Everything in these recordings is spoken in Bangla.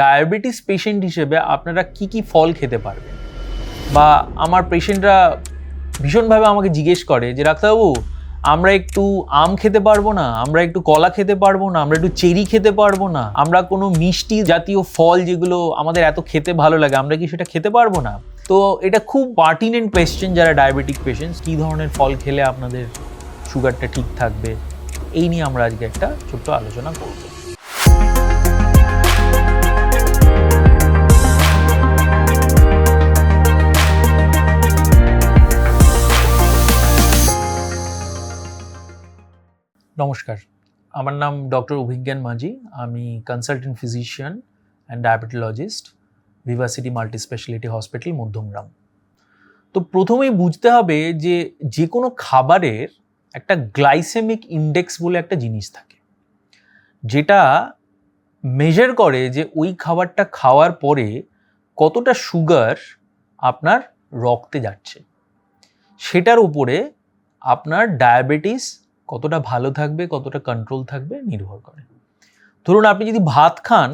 ডায়াবেটিস পেশেন্ট হিসেবে আপনারা কি কি ফল খেতে পারবেন? বা আমার পেশেন্টরা ভীষণভাবে আমাকে জিজ্ঞেস করে যে, ডাক্তারবাবু, আমরা একটু আম খেতে পারব না? আমরা একটু কলা খেতে পারব না? আমরা একটু চেরি খেতে পারব না? আমরা কোনো মিষ্টি জাতীয় ফল যেগুলো আমাদের এত খেতে ভালো লাগে, আমরা কি সেটা খেতে পারব না? তো এটা খুব পার্টিনেন্ট কোয়েশ্চেন যারা ডায়াবেটিক পেশেন্টস কী ধরনের ফল খেলে আপনাদের সুগারটা ঠিক থাকবে? এই নিয়ে আমরা আজকে একটা ছোট্ট আলোচনা করব। নমস্কার। আমার নাম ডক্টর অভিজ্ঞান মাঝি। আমি consultant physician and diabetologist Vivacity multi speciality hospital Madhyamgram. তো প্রথমেই বুঝতে হবে যে যে কোনো খাবারের একটা গ্লাইসেমিক ইন্ডেক্স বলে একটা জিনিস থাকে, যেটা মেজার করে যে ওই খাবারটা খাওয়ার পরে কতটা সুগার আপনার রক্তে যাচ্ছে। সেটার উপরে আপনার ডায়াবেটিস কতটা ভালো থাকবে, কতটা কন্ট্রোল থাকবে নির্ভর করে। ধরুন আপনি যদি ভাত খান,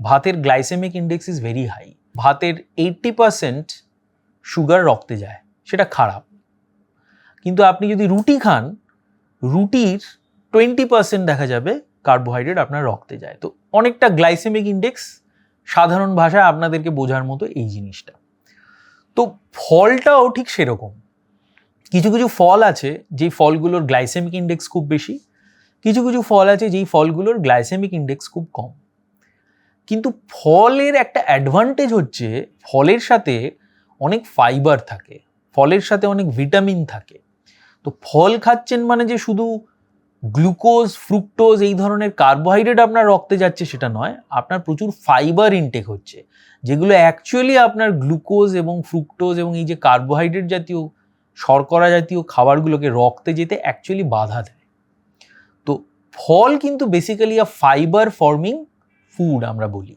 ভাতের glycaemic index is very high ভাতের এইট্টি পার্সেন্ট সুগার রক্তে যায়, সেটা খারাপ। কিন্তু আপনি যদি রুটি খান, রুটির টোয়েন্টি পার্সেন্ট দেখা যাবে কার্বোহাইড্রেট আপনার রক্তে যায়। তো অনেকটা গ্লাইসেমিক ইন্ডেক্স সাধারণ ভাষায় আপনাদেরকে বোঝার মতো এই জিনিসটা। তো ফলটাও ঠিক সেরকম। কিছু কিছু ফল আছে যেই ফলগুলোর গ্লাইসেমিক ইন্ডেক্স খুব বেশি, কিছু কিছু ফল আছে যেই ফলগুলোর গ্লাইসেমিক ইন্ডেক্স খুব কম। কিন্তু ফলের একটা অ্যাডভান্টেজ হচ্ছে ফলের সাথে অনেক ফাইবার থাকে, ফলের সাথে অনেক ভিটামিন থাকে। তো ফল খাচ্ছেন মানে যে শুধু গ্লুকোজ ফ্রুক্টোজ এই ধরনের কার্বোহাইড্রেট আপনার রক্তে যাচ্ছে সেটা নয়, আপনার প্রচুর ফাইবার ইনটেক হচ্ছে, যেগুলো অ্যাকচুয়ালি আপনার গ্লুকোজ এবং ফ্রুক্টোজ এবং এই যে কার্বোহাইড্রেট জাতীয় শর্করা জাতীয় খাবারগুলোকে রক্তে যেতে অ্যাকচুয়ালি বাধা দেয়। তো ফল কিন্তু basically uh fibre forming food আমরা বলি।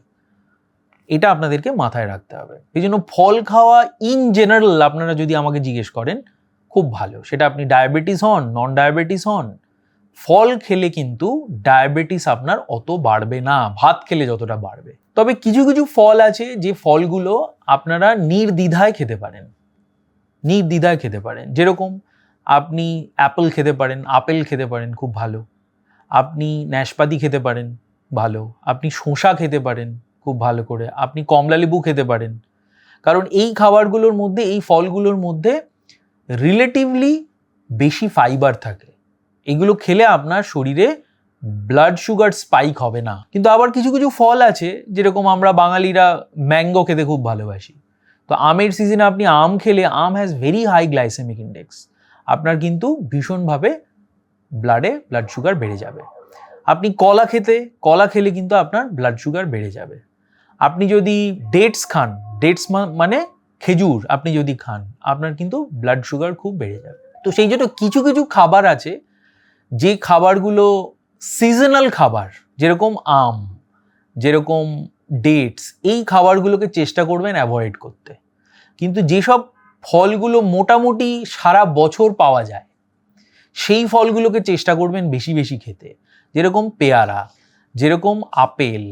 এটা আপনাদেরকে মাথায় রাখতে হবে। এই জন্য ফল খাওয়া ইন জেনারেল আপনারা যদি আমাকে জিজ্ঞেস করেন, খুব ভালো। সেটা আপনি ডায়াবেটিস হন নন ডায়াবেটিস হন, ফল খেলে কিন্তু ডায়াবেটিস আপনার অত বাড়বে না, ভাত খেলে যতটা বাড়বে। তবে কিছু কিছু ফল আছে যে ফলগুলো আপনারা নির্দ্বিধায় খেতে পারেন। নির্দ্বিধায় খেতে পারেন। যেরকম আপনি অ্যাপেল খেতে পারেন, আপেল খেতে পারেন, খুব ভালো। আপনি ন্যাশপাতি খেতে পারেন, ভালো। আপনি শসা খেতে পারেন, খুব ভালো করে। আপনি কমলালেবু খেতে পারেন। কারণ এই খাবারগুলোর মধ্যে, এই ফলগুলোর মধ্যে রিলেটিভলি বেশি ফাইবার থাকে। এগুলো খেলে আপনার শরীরে ব্লাড সুগার স্পাইক হবে না। কিন্তু আবার কিছু কিছু ফল আছে, যেরকম আমরা বাঙালিরা ম্যাঙ্গো খেতে খুব ভালোবাসি। তো আমের সিজনে আপনি আম খেলে আম has very high glycaemic index আপনার কিন্তু ভীষণভাবে ব্লাডে ব্লাড সুগার বেড়ে যাবে। আপনি কলা খেতে, কলা খেলে কিন্তু আপনার ব্লাড সুগার বেড়ে যাবে। আপনি যদি ডেটস খান ডেটস মানে খেজুর আপনি যদি খান, আপনার কিন্তু ব্লাড সুগার খুব বেড়ে যাবে। তো সেই জন্য কিছু কিছু খাবার আছে, যে খাবারগুলো সিজনাল খাবার, যেরকম আম, যেরকম ডেটস এই খাবারগুলোকে চেষ্টা করবেন অ্যাভয়েড করতে। কিন্তু যেসব ফলগুলো মোটামুটি সারা বছর পাওয়া যায়, সেই ফলগুলোকে চেষ্টা করবেন বেশি বেশি খেতে। যেরকম পেয়ারা, যেরকম আপেল,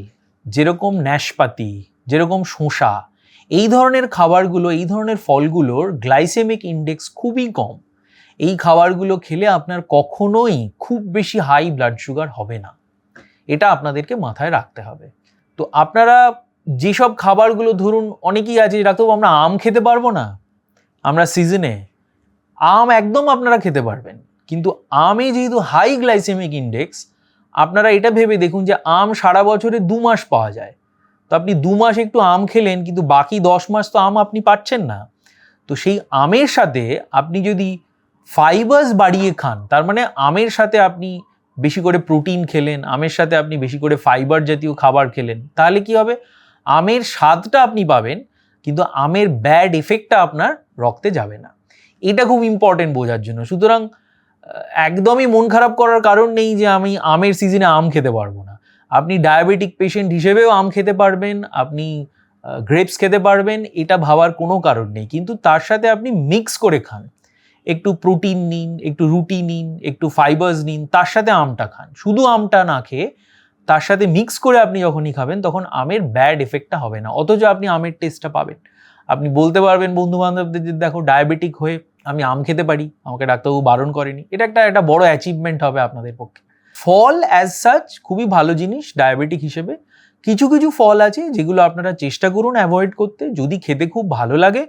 যেরকম ন্যাশপাতি যেরকম শসা, এই ধরনের খাবারগুলো, এই ধরনের ফলগুলোর গ্লাইসেমিক ইন্ডেক্স খুবই কম। এই খাবারগুলো খেলে আপনার কখনোই খুব বেশি হাই ব্লাড সুগার হবে না। এটা আপনাদেরকে মাথায় রাখতে হবে। তো আপনারা যেসব খাবারগুলো ধরুন অনেকেই আছে ডাক্তারবাবু, আমরা আম খেতে পারব না। আমরা সিজনে আম একদম আপনারা খেতে পারবেন। কিন্তু আমে যেহেতু হাই গ্লাইসেমিক ইন্ডেক্স আপনারা এটা ভেবে দেখুন যে আম সারা বছরে দু মাস পাওয়া যায়। তো আপনি দু মাস একটু আম খেলেন, কিন্তু বাকি দশ মাস তো আম আপনি পাচ্ছেন না। তো সেই আমের সাথে আপনি যদি ফাইবার্স বাড়িয়ে খান, তার মানে আমের সাথে আপনি বেশি করে প্রোটিন খেলেন, আমের সাথে আপনি বেশি করে ফাইবার জাতীয় খাবার খেলেন, তাহলে কি হবে? আমের স্বাদটা আপনি পাবেন, কিন্তু আমের ব্যাড এফেক্টটা আপনার রক্তে যাবে না। এটা খুব ইম্পর্টেন্ট বোঝার জন্য। সুতরাং একদমই মন খারাপ করার কারণ নেই যে আমি আমের সিজনে আম খেতে পারব না। আপনি ডায়াবেটিক পেশেন্ট হিসেবেও আম খেতে পারবেন, আপনি গ্রেপস খেতে পারবেন, এটা ভাবার কোনো কারণ নেই। কিন্তু তার সাথে আপনি মিক্স করে খান। একটু প্রোটিন নিন, একটু রুটি নিন, একটু ফাইবার্স নিন, তার সাথে আমটা খান। শুধু আমটা না খেয়ে তার সাথে মিক্স করে আপনি যখনই খাবেন, তখন আমের ব্যাড এফেক্টটা হবে না। অথচ আপনি আমের টেস্টটা পাবেন। আপনি বলতে পারবেন বন্ধু বান্ধবদের যে দেখো ডায়াবেটিক হয়ে আমি আম খেতে পারি, আমাকে ডাক্তারবাবু বারণ করেনি। এটা একটা একটা বড় অ্যাচিভমেন্ট হবে আপনাদের পক্ষে। ফল অ্যাজ সাচ খুবই ভালো জিনিস ডায়াবেটিক হিসেবে। কিছু কিছু ফল আছে যেগুলো আপনারা চেষ্টা করুন অ্যাভয়েড করতে। যদি খেতে খুব ভালো লাগে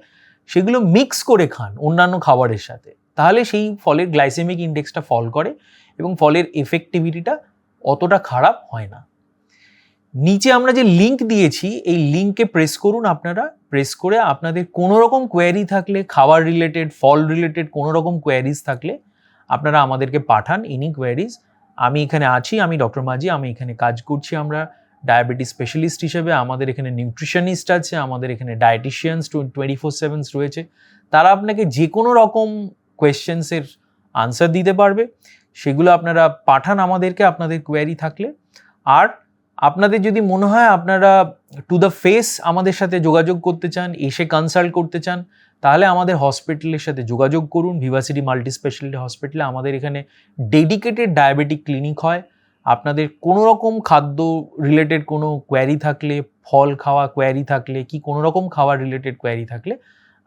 সেগুলো মিক্স করে খান অন্যান্য খাবারের সাথে। তাহলে সেই ফলের গ্লাইসেমিক ইন্ডেক্সটা ফল করে এবং ফলের এফেক্টিভিটিটা অতটা খারাপ হয় না। নিচে আমরা যে লিংক দিয়েছি, এই লিঙ্কে প্রেস করুন আপনারা। প্রেস করে আপনাদের কোনো রকম কোয়ারি থাকলে, খাবার রিলেটেড ফল রিলেটেড কোনো রকম কোয়ারিজ থাকলে আপনারা আমাদেরকে পাঠান এনি কোয়ারিজ আমি এখানে আছি, আমি ডক্টর মাঝি, আমি এখানে কাজ করছি আমরা। ডায়াবেটিস স্পেশালিস্ট হিসেবে আমাদের এখানে নিউট্রিশনিস্ট আছে, আমাদের এখানে ডায়েটিশিয়ানস টোয়েন্টি ফোর সেভেন্স রয়েছে। তারা আপনাকে যে কোনো রকম কোয়েশ্চেন্সের আনসার দিতে পারবে। সেগুলো আপনারা পাঠান আমাদেরকে, আপনাদের কোয়ারি থাকলে। আর আপনাদের যদি মনে হয় আপনারা টু দ্য ফেস আমাদের সাথে যোগাযোগ করতে চান, এসে কনসাল্ট করতে চান, তাহলে আমাদের হসপিটালের সাথে যোগাযোগ করুন। ভিভাসিটি মাল্টি স্পেশালিটি হসপিটালে আমাদের এখানে ডেডিকেটেড ডায়াবেটিক ক্লিনিক হয়। আপনাদের কোনো রকম খাদ্য রিলেটেড কোনো কোয়ারি থাকলে, ফল খাওয়া কোয়ারি থাকলে কি কোনো রকম খাওয়ার রিলেটেড কোয়ারি থাকলে,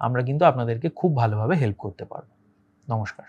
আমরা কিন্তু আপনাদেরকে খুব ভালোভাবে হেল্প করতে পারব। নমস্কার।